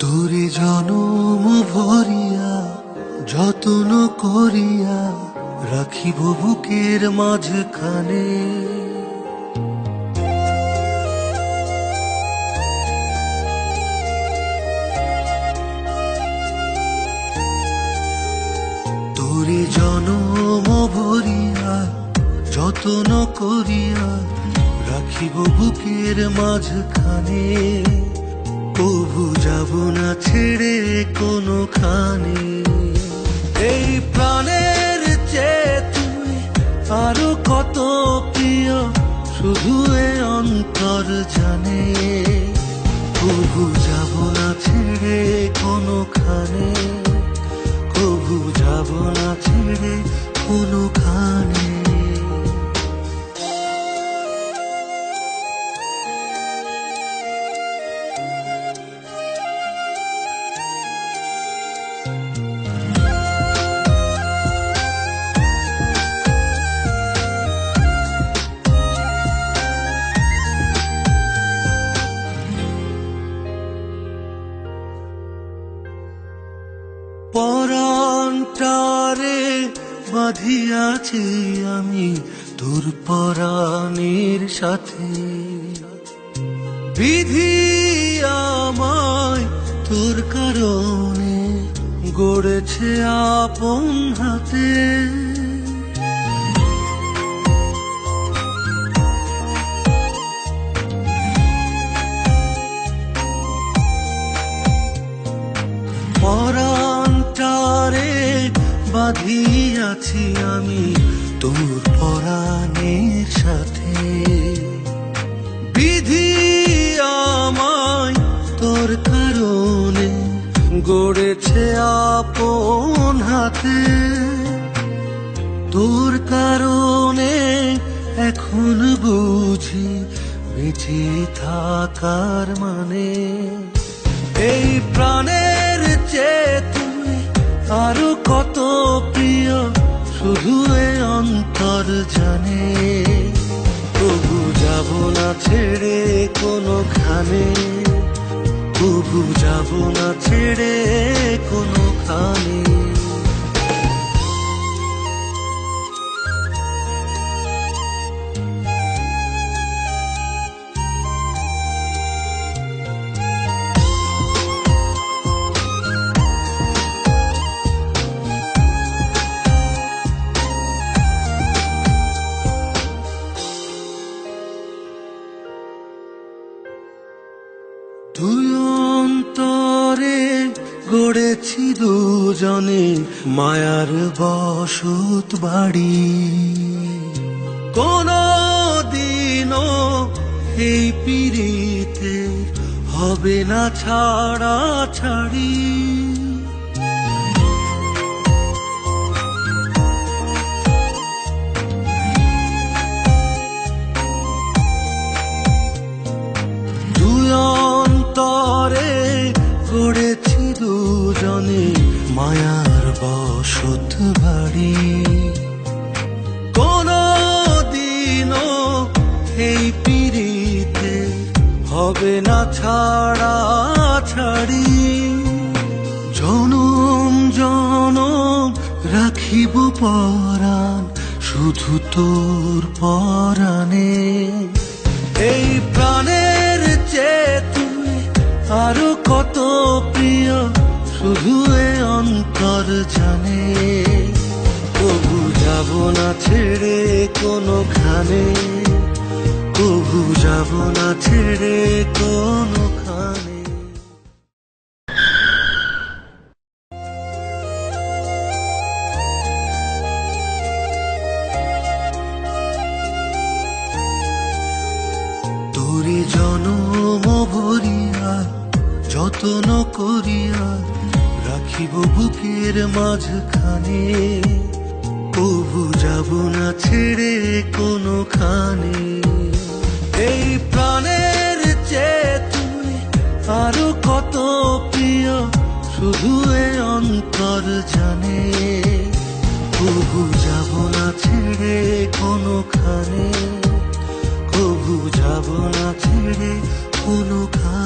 তোরে জনম ভরিয়া, যতন করিয়া রাখিব বুকের মাঝখানে। তোরে জনম ভরিয়া, যতন করিয়া রাখিব বুকের মাঝখানে। কবু যাব না ছেড়ে কোনো খানে এই প্রাণের চেয়ে তুই আরও কত প্রিয়, শুধু এ অন্তর জানে। কবু যাব না ছেড়ে কোনো খানে কবু যাব না ছেড়ে কোনো খানে পরান্টারে বাঁধিয়াছি আমি তোর পরাণের সাথে। বিধি আমায় তোর কারণে গড়েছে আপন হাতে। পরান্টারে বাঁধিয়াছি আমি তোর পরাণের সাথে। বিধি আমায় তোর কারণে গড়েছে আপন হাতে। তোর কারণে এখন বুঝি বেঁচে থাকার মানে। এই প্রাণের চেয়ে তুই আরও কত শুধু অন্তর জানে তবু যাব না ছেড়ে কোনো খানে তবু যাব না ছেড়ে কোনো গড়েছি দুজনে মায়ার বসত বাড়ি। কোন দিনও এই পিড়িতে হবে না ছাড়া ছাড়ি। মায়ার বসত বাড়ি। কোন দিনও এই পিড়িতে হবে না ছাড়া ছাড়ি। জনম জনম রাখিব পরাণ, শুধু তোর পরাণে। শুধু এ অন্তর জানে কবু যাব না ছেড়ে কোনো খানে কবু যাব না ছেড়ে কোনো খানে তোরে জনম ভরিয়া যতন করিয়া রাখিব বুকের মাঝখানে। কবু যাব না ছেড়ে কোনো খানে এই প্রাণের চেয়ে তুই আরও কত প্রিয়, শুধু এ অন্তর জানে। কবু যাব না ছেড়ে কোনো খানে কবু যাব না ছেড়ে কোনো খানে